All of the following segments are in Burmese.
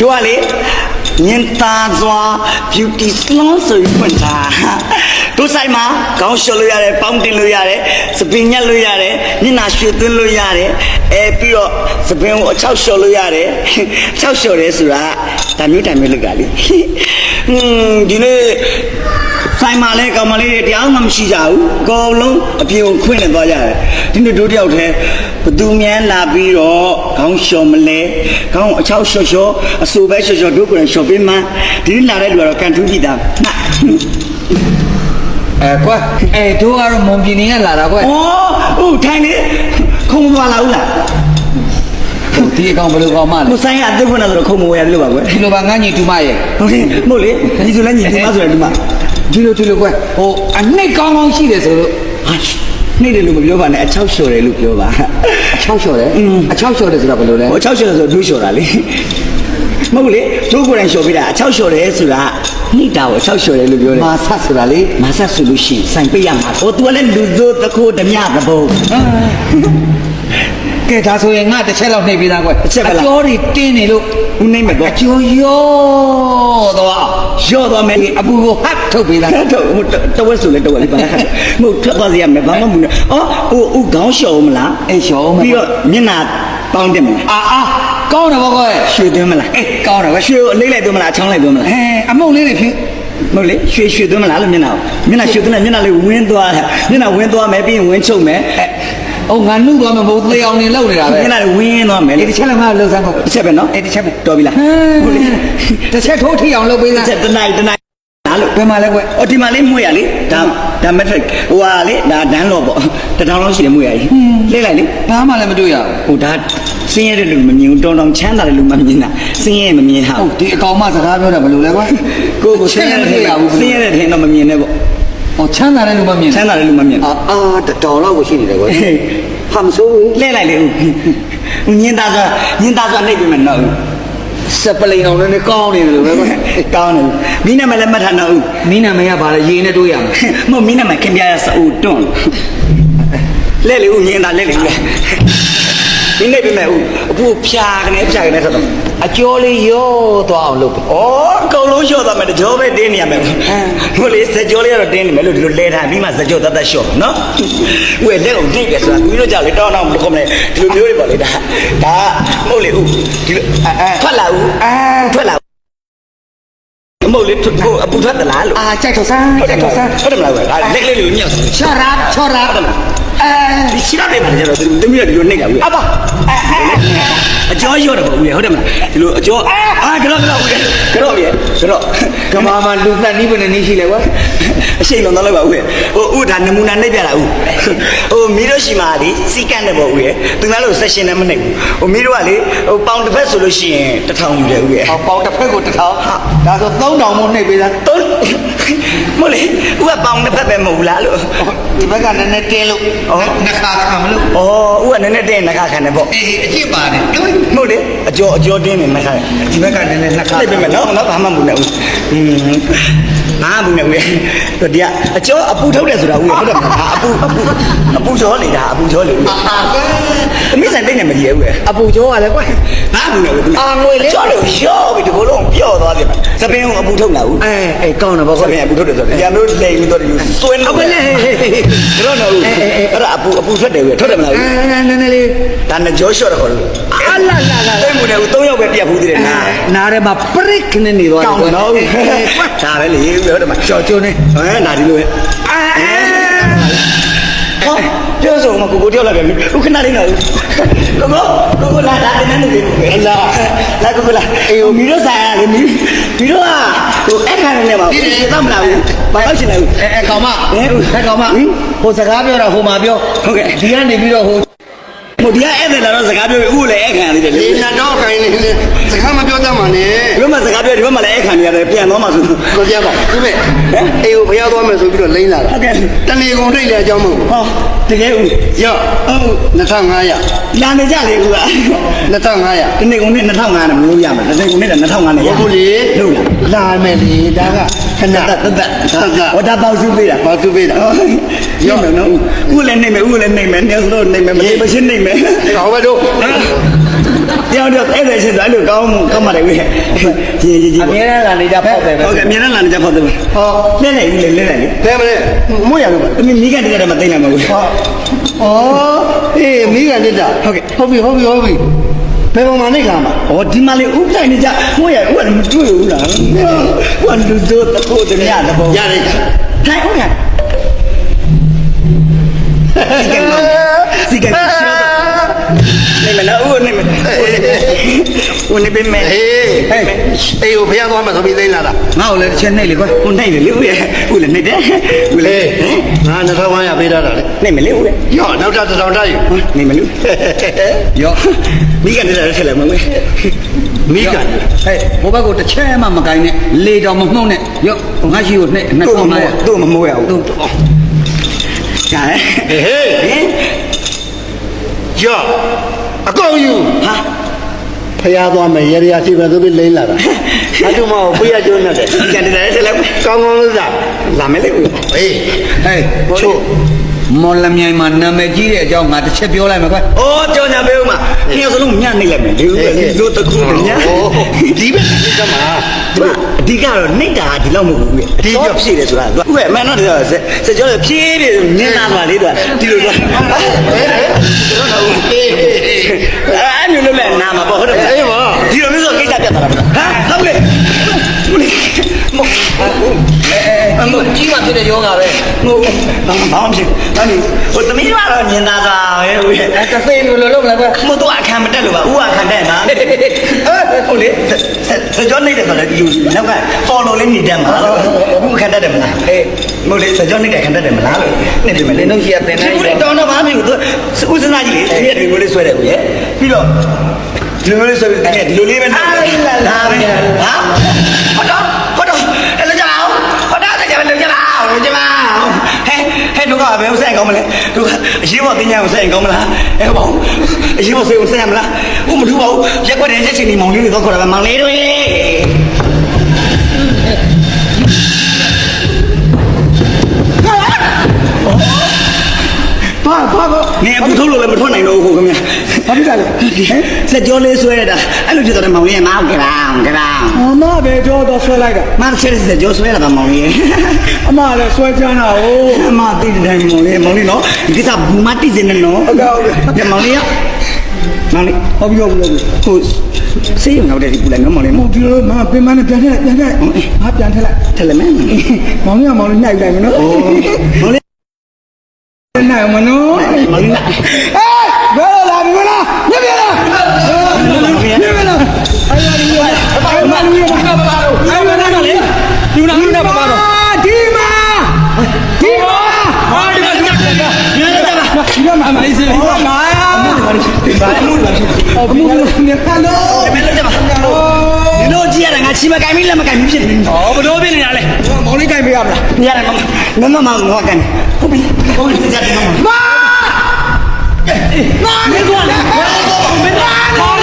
တို့ကလေမြင်သားစွာ beauty salon ဆိုပြီးဖွင့်တာတို့ဆိုင်မှာခေါင်းလျှော်လို့ရတယ်ပေါင်းတင်လို့ရတယ်စပင်ညက်လို့ရတယ်မျက်နှာရွှေသွင်းလို့ရတယ်အဲပြီးတော့စပင်ကိုအချောက်လျှော်လို့ရတယ်အချောက်လျှော်တယ်ဆိုတာဒါမျိုးတိုင်မျိုးလုပ်တာလေဟွန်းဒီနေ့ဆိုင်မှာလဲကောင်မလေးတွေတရားမှမရှိကြဘူးအကုန်လုံးအပြင်ကိုခွင့်နေသွားကြတယ်ဒီနေ့တို့တယောက်တည်းဘ သူမြန်လာပြီးတော့ခေါင်းလျှော်မလဲခေါင်းအချောက်လျှော်လျှော်အဆူပဲလျှော်လျှော်တို့ကိုယ်တိုင်လျှော်ပေးမှဒီနေ့လာတဲ့လူကတော့ကန်ထူးကြည့်တာမှတ်အဲကွာအဲတို့ကတော့မွန်ပြည်နေရလာတာကွာဩဟုတ်ထိုင်လေခုံမသွားလာဘူးလားဒီအကောင်ဘယ်လိုကောင်မလဲကိုဆိုင်ကအသက်ဖွင့်လာဆိုတော့ခုံမဝယ်ရလို့ပါကွယ်ဒီလိုပါငါညီတူမရဲ့ဟုတ်လေမဟုတ်လေဒီဆိုလဲညီဒီမဆိုရဒီမဒီလိုဒီလိုကွာဟိုအနှိတ်ကောင်းကောင်းရှိတယ်ဆိုလို့ဟာ နှိမ့်တယ်လို့မပြောပါနဲ့အချောက်လျှော်တယ်လို့ပြောပါအချောက်လျှော်တယ်အချောက်လျှော်တယ်ဆိုတာဘယ်လိုလဲဟိုအချောက်လျှော်တယ်ဆိုဒူးလျှော်တာလေမဟုတ်လေဒိုးကိုယ်တိုင်လျှော်ပေးတာအချောက်လျှော်တယ်ဆိုတာနှိတာကိုအချောက်လျှော်တယ်လို့ပြောတယ်မာဆက်ဆိုတာလေမဆက်ဆိုလို့ရှိရင်စိုင်ပေးရမှာဟိုသူကလည်းလူသို့တခိုးဓမြသဘုံ ကဲဒါဆိုရင်ငါတစ်ချက်လောက်နှိပ်ပြီးသားကွာတစ်ချက်ပဲလားအကျော်တွေတင်းနေလို့ဦးနိုင်မယ်အတော့ကျော်ရောတော့ရော့သွားမယ်အပူကိုဟတ်ထုတ်ပေးသားတော့ဟိုတဝက်ဆိုလဲတဝက်လေးပါလားမဟုတ်ထွက်သွားစီရမယ်ဘာမှမဟုတ်နဲ့အော်ဟိုဦးခေါင်းလျှော်မလားအေးလျှော်မယ်ပြီးတော့မျက်နှာပေါင်းတယ်မလားအာအာကောင်းတယ်ဗောကွာရွှေသွင်းမလားအေးကောင်းတယ်ကွာရွှေကိုအလေးလိုက်သွင်းမလားအချောင်းလိုက်သွင်းမလားအဲအမုံလေးတွေဖြစ်မဟုတ်လေရွှေရွှေသွင်းမလားလို့မျက်နှာကိုမျက်နှာရွှေသွင်းတယ်မျက်နှာလေးဝင်းသွားတယ်မျက်နှာဝင်းသွားမယ်ပြီးရင်ဝင်းချုပ်မယ် အဲဟိုငါနှုတ်သွားမှာမဟုတ်သေအောင်နေလောက်နေတာပဲမျက်နှာလေးဝင်းသွားမယ်လေအေးတစ်ချက်လည်းငါလှုပ်စမ်းကုန်တစ်ချက်ပဲနော်အေးတစ်ချက်ပဲတော်ပြီလားဟုတ်လေတစ်ချက်ထိုးထီအောင်လုပ်ပေးတစ်သားချက်တစ်နိုင်တစ်နိုင်လားလို့ဘယ်မှာလဲကွအော်ဒီမှာလေးမွေးရလေဒါဒါ metric ဟိုဟာလေဒါဒန်းလော့ပေါ့တစ်ထောင်လောက်ရှိတယ်မွေးရကြီးလေးလိုက်လေဘာမှလည်းမတွေ့ရဟိုဒါစင်းရဲတဲ့လူမမြင်ဘူးတောင်းတောင်းချမ်းသာတဲ့လူမမြင်တာစင်းရဲမမြင်တာဘူးဟုတ်ဒီအကောင်မစကားပြောတာဘယ်လိုလဲကွကိုကိုစချက်င်းရဲလည်းမတဲ့တွေ့ရဘူးစင်းရဲတဲ့ထင်တော့မမြင်နဲ့ပေါ့ ဟောချမ်းသာတဲ့လူမမြင်ချမ်းသာတဲ့လူမမြင်အာအာတတော်လောက်ကိုရှိနေတယ်ကွဟာမဆိုးဘူးလဲလိုက်လေဦးညင်သားစွာညင်သားစွာနှိပ်ပြီးမှနော်ဦးစပလိန်အောင်လည်းကောင်းနေတယ်လို့ပဲကွကောင်းတယ်မိနာမလည်းမထနော်ဦးမင်းနာမည်ကဘာလဲရေနဲ့တွေးရမှာမဟုတ်မိနာမခင်ပြရစအူတွန်းလဲလေဦးညင်သားလဲလေဦး မိနေပြီမဲ့ဦးအပူဖြာကနေဖြာကနေဆက်တော့အကျော်လေးရောသွားအောင်လုပ်တယ်ဩအကုန်လုံးလျှော့သွားမယ်တကြောပဲတင်းနေရမယ်ဟိုလေစကြောလေးကတော့တင်းနေမယ်လို့ဒီလိုလဲထားပြီးမှစကြောတတ်တတ်လျှော့နော်ဦးရဲ့လက်ကိုတိတ်တယ်ဆိုတာပြီးတော့ကြောက်လေတောင်းတောင်းမလို့ခေါမလဲဒီလိုမျိုးတွေပေါ့လေဒါဒါမဟုတ်လေဦးဒီလိုထွက်လာဦးထွက်လာမဟုတ်လေဟိုအပူထွက်သလားလို့အာကြိုက်တော့စမ်းဟုတ်ကြိုတယ်က်တော့စမ်းဟုတ်တယ်မလားကွာလက်ကလေးလေးညော့ချော်ရာချော်ရာဟုတ်တယ်မလား အဲဒီချီရတဲ့မှာကျတော့သူသမီးကဒီလိုနှိပ်တာဦးအဘအဲအဲအကျော်ရော့တယ်ပေါ့ဦးဟုတ်တယ်မလားဒီလိုအကျော်အာကတော့ကတော့ဦးကတော့ပြီကတော့ကမာမလူသက်နီးဘယ်နဲ့နီးရှိလဲကွာအရှိန်လုံးတော့လိုက်ပါဦးဟိုဦးဒါနမူနာနှိပ်ပြတာဦးဟိုမီးတို့ရှိမှလေစီကန့်တယ်ပေါ့ဦးရဲ့သူများလို့ဆက်ရှင်နဲ့မနှိပ်ဘူးဟိုမီးတို့ကလေဟိုပေါင်တစ်ဖက်ဆိုလို့ရှိရင်တစ်ထောင်ယူတယ်ဦးရဲ့ဟောပေါင်တစ်ဖက်ကိုတစ်ထောင်ဒါဆို3000မို့နှိပ်ပေးသားတော့ မဟုတ်လေဦးကပေါင်တစ်ဖက်ပဲမဟုတ်ဘူးလားလို့ဒီဘက်ကနည်းနည်းတင်းလို့နှစ်ခါခံမလို့ဩဦးကနည်းနည်းတင်းနှခါခံတယ်ပေါ့အေးအကျစ်ပါတယ်တွေ့မဟုတ်လေအကျော်အကျော်တင်းနေနှခါဒီဘက်ကနည်းနည်းနှစ်ခါလိုက်ပေးမယ်နော်နော်ဘာမှမဘူးနဲ့ဦးอืม ဘာမှမဘူးနဲ့ဦးတို့ဒီကအကျော်အပူထုတ်တယ်ဆိုတာဦးဟုတ်တယ်မလားအပူအပူအပူကျော်နေတာအပူကျော်လေဦးအာကဲအမိဆိုင်တိတ်နေမကြီးဦးအပူကျော်ကလည်းကွာဘာဘူးနဲ့ဦးအာငွေလေးကျော်လို့ရော့ပြီဒီဘလုံးပြော့သွားတယ်စပင်းကိုအပူထုတ်လာဦးအဲအဲကောင်းတယ်ဗောစကွာပင်းအပူထုတ်တယ်ဆိုတော့ညာမျိုးလိမ်ပြီးတော့ဒီစွင်းအပလေတော့နော်ဦးအဲ့ဒါအပူအပူထွက်တယ်ဦးထွက်တယ်မလားဦးအဲနည်းနည်းလေးဒါနဲ့ကြောရှော့တော့ခေါ်လို့အလာလာလာတိတ်မှုနဲ့ဦး၃ယောက်ပဲပြတ်ဘူးသေးတယ်နာနားထဲမှာပရစ်ခနဲ့နေသွားကောင်းတော့ဒါပဲလေဟုတ်တယ်မကျော်ကျုံနေဟမ်ဒါဒီလိုပဲဟောပြောဆိုမှကိုကိုတယောက်လာပြန်ပြီဥခဏလေးနော်ကိုကိုကိုကိုလာလာတဲ့နေ့နေပြီလာလာကိုကိုလာအေးမီတော့ဆိုင်ရလေမီမီတော့ဟိုအခါနဲ့မှာဒီတော့မလာဘူးဘာလို့ရှင်လဲအဲအဲကောင်မဟဲ့အဲကောင်မဟိုစကားပြောတာဟိုမှာပြောဟုတ်ကဲ့ဒီကနေပြီးတော့ ဟိုဟိုဒီကဧည့်သည်လာတော့စကားပြောပြီးဥလည်းအခါရသေးတယ်လေဒီနတော့ခိုင်းနေလေစကားမပြောတတ်မှနဲ့ဒီမှာစကားပြောဒီမှာလည်းအခါနေရတယ်ပြန်သွားမှဆိုကိုကြပါဒီမဲ့အေးကိုဘုရားသွားမယ်ဆိုပြီးတော့လိမ့်လာတာဟုတ်ကဲ့တဏီကုံထိတ်လေအကြောင်းမဟုတ်ဟောတကယ်ဦးရော့ဟုတ်2500လာနေကြလေဦးက2500ဒီနေ့ကုန်နဲ့2500နဲ့မလို့ရမှာဒီနေ့ကုန်နဲ့2500နဲ့ရဟုတ်ဘူးလေလို့လားလာမယ်လေဒါကခဏတတ်တတ်တတ်ဟောဒါပေါက်စုပေးတာဘာသူပေးတာ ရောမယ်နော်ဦးလည်းနေမယ်ဦးလည်းနေမယ်နေဆိုတော့နေမယ်မနေမရှင်းနေမယ်ဟောပဲတို့တရားတော့အဲ့ဒါချင်းဆိုအဲ့လိုကောင်းမှုကောင်းပါတယ်ကွကြီးကြီးကြီးအမြဲတမ်းလာနေကြဖောက်တယ်ပဲဟုတ်ကဲ့အမြဲတမ်းလာနေကြဖောက်တယ်ဟောလဲနေပြီလေလဲနေလေတဲမလဲမွေးရလို့ပါအမေမိကန်တကယ်တော့မသိနိုင်ပါဘူးဩအေးမိကန်တက်တာဟုတ်ကဲ့ဟုတ်ပြီဟုတ်ပြီဟုတ်ပြီဘယ်ပုံမှန်နေကမှာ။အော်ဒီမှာလေဥတိုင်နေကြဟိုရဥကလည်းမတွေ့ဘူးလား။ဟိုလူတို့တကိုတည်းရတဲ့ပုံရလိုက်တာ။ထိုင်ဟုတ်ရ။ စီကံစီကံနေမလားဦးနေမ။ဦးနေပေးမယ်ဟေးဟဲ့အေးကိုဖျားသွားမယ်ဆိုပြီးသိလာတာငါ့ကိုလည်းတစ်ချက်နှိပ်လေကွာ။ဦးနှိပ်လေလေဦးရ။ဦးလည်းနှိပ်တယ်။ဦးလည်းအေးငါ2500ပေးထားတာလေနှိပ်မလေဦးရရောနောက်ထပ်တစ်ထောင်ထားယူ။နှိပ်မလို့။ရောမိကန်လည်းထက်လိုက်မလို့မိကန်ဟဲ့ဟိုဘက်ကိုတစ်ချက်မှမကိုင်းနဲ့လေတော်မမှုန့်နဲ့ရော့ငါရှိကိုနဲ့နှစ်သူ့ပေါမင်းမိုးလာသူ့မမိုးရဘူး သူ့။ကြားဟဲ့ဟေးဟင်ရောအကောက်ယူဟာဖျားသွားမယ်ရေရရှိမယ်ဆိုပြီးလိမ့်လာတာအတူမဟုတ်ပြရကျိုးနဲ့တယ်ကြံတယ်ဆက်လိုက်ကောင်းကောင်းလို့သာလာမယ်လေဦးဟေးဟဲ့ချို့ မော်လမြိုင်မှာနာမည်ကြီးတဲ့အကြောင်းငါတစ်ချက်ပြောလိုက်မယ်ကွ။အော်ကြောင်ညာပေးဦးမှာ။ခင်ဗျားစလုံးညနေလိုက်မယ်လေဦး။လို့တကူညဒီပဲဒီကမှာသူအဓိကတော့နှိတ်တာဒီလောက်မဟုတ်ဘူး။ဒီကြောဖြည့်တယ်ဆိုတာသူကဥပ္ပမန်တော့တယ်ဆက်စကြောဖြည့်တယ်ညင်လာပါလေသူကဒီလိုဆိုအဲ့မျိုးလို့လည်းနာမှာပေါ့ဟုတ်တယ်ဒီလိုမျိုးဆိုကိစ္စပြတ်သွားတာဟာဟုတ်လေ အဲအဲကြီးမှဖြစ်တဲ့ယောဂပဲငိုဘာမှမဖြစ်ဘာလို့ဟိုသမီးကတော့ညင်သားသာပဲဦးရဲ့အဲတစ်သိန်းလို့လုံးလိုက်ပဲမတော့အခမ်းမတက်လို့ပါဦးအခမ်းတက်မှာဟုတ်လေစကြောနေတယ်ဆိုတော့ဒီနောက်ကပေါ်လို့လေးနေတယ်မှာဦးအခမ်းတက်တယ်မလားအေးမဟုတ်လေစကြောနေတဲ့အခမ်းတက်တယ်မလားလို့နေတယ်မလဲနင်တို့ရှိရတင်နေဦးတော်တော့ဘာမှမဖြစ်ဘူးသူဦးစနာကြီးလေဒီရက်ဒီလိုလေးဆွဲတယ်ဦးရဲ့ပြီးတော့ဒီလိုလေးဆွဲပြီးဒီလိုလေးပဲလာလာပဲဟာဟုတ်တော့ဟုတ်တော့ ကောင်းမလဲတို့ကအရေးပေါ်တင်ညာဥဆိုင်ကောင်းမလားအဲ့ဘောအရေးပေါ်ဆွေးဥဆိုင်ရမလားဦးမထူပါဘူးရက်ွက်တဲ့ချက်ချင်းဒီမောင်လေးတွေတော့ခေါ်တာပဲမောင်လေးတွေဘာဘာဘာနေအပူထုတ်လို့လည်းမထွက်နိုင်တော့ဘူးခင်ဗျာ ဘာဖြစ်လဲစက်ကြောလေးဆွဲတာအဲ့လိုဖြစ်တော့မောင်လေးကမောင်ကရောင်ကရောင်အမပဲကြောတော့ဆွဲလိုက်တာမဆယ်စက်ကြောဆွဲလာတာမောင်လေးအမလည်းဆွဲချမ်းတာဟိုအမတိတဲ့တိုင်းမောင်လေးမောင်လေးနော်ဒီကိစ္စဘူးမတိစနေနော်ဟုတ်ကဲ့ဟုတ်ကဲ့ကဲမောင်လေးရမောင်လေးဟုတ်ပြီဟုတ်ပြီဟုတ်ပြီဟိုစေးရုံရောက်တဲ့ဒီပူလိုက်နော်မောင်လေးမဟုတ်ဒီလိုမပင်မနဲ့ပြန်ထက်လိုက်ပြန်ထက်လိုက်ငါပြန်ထက်လိုက်ထက်လက်မဲမောင်ကြီးကမောင်လေးနှိုက်လိုက်မနော်အိုးမောင်လေးနှိုက်မနော်မောင်လေး မလူရမပါတော့အဲ့မနာကလေလူနာလူနာပါတော့ဒီမှာဒီမှာဟာဒီမှာဒီမှာဒီမှာမမလေးစီဒီမှာမာယာဒီမှာလူနာအော်မူနေပါလို့ဒီလိုကြပါဒီလိုကြည့်ရတာငါချီမကင်မိလက်မကင်မိဖြစ်နေဩဘလို့ဖြစ်နေတာလေမောင်လေးကင်ပေးရမလားပြရတယ်မမမမငါကင်ဟုတ်ပြီဟုတ်ပြီကြည့်ရတယ်မမမာမာနေကောလေမာနေကော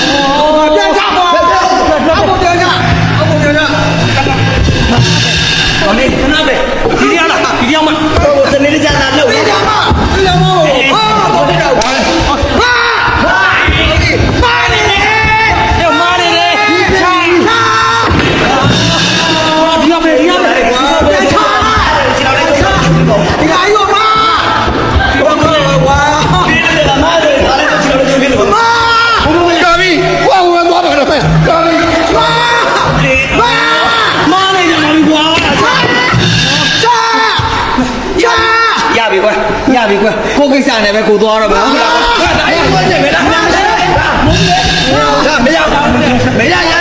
โอ้ยยัง ပြီကွာညပြီကွာကိုကိစ္စနဲ့ပဲကိုသွားတော့မယ်ဟုတ်လားဒါရသွားချက်ပဲလားမရမရမရ